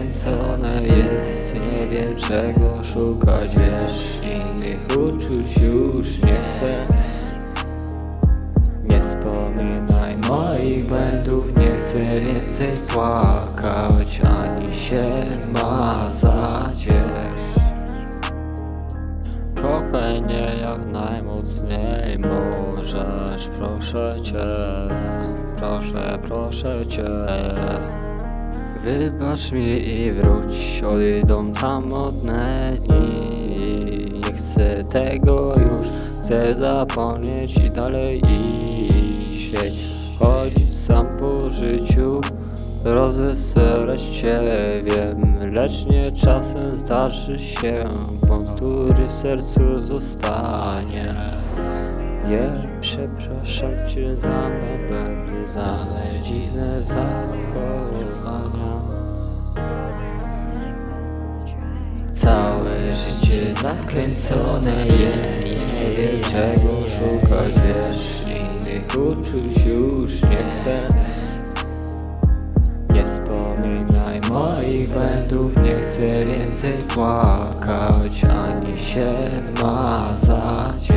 zakręcone jest Nie wiem czego szukać, wiesz Innych uczuć już nie chcę Nie wspominaj moich błędów Nie chcę więcej płakać Ani się mazać, wiesz Kochaj mnie jak najmocniej możesz, proszę cię, proszę, proszę cię. Wybacz mi i wróć, odejdą samotne dni. Nie chcę tego już, chcę zapomnieć i dalej iść. Chodzić sam po życiu, rozweselać cię wiem, lecz nie czasem zdarzy się, błąd, który w sercu zostanie. Nie przepraszam cię za me błędy, za dziwne zachowania. Życie zakręcone jest. Nie wiem czego szukać, wiesz Innych uczuć już nie chcę. Nie wspominaj moich błędów Nie chcę więcej płakać Ani się mazać,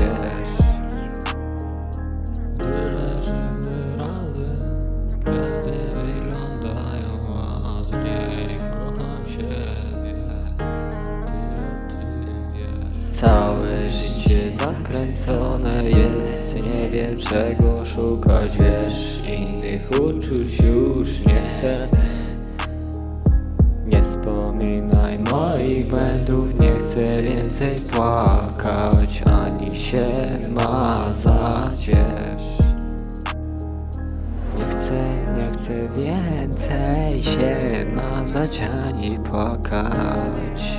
Całe życie zakręcone jest Nie wiem czego szukać, wiesz Innych uczuć już nie chcę nie wspominaj moich błędów, nie chcę więcej płakać, ani się mazać, wiesz. Nie chcę, nie chcę więcej się mazać, ani płakać,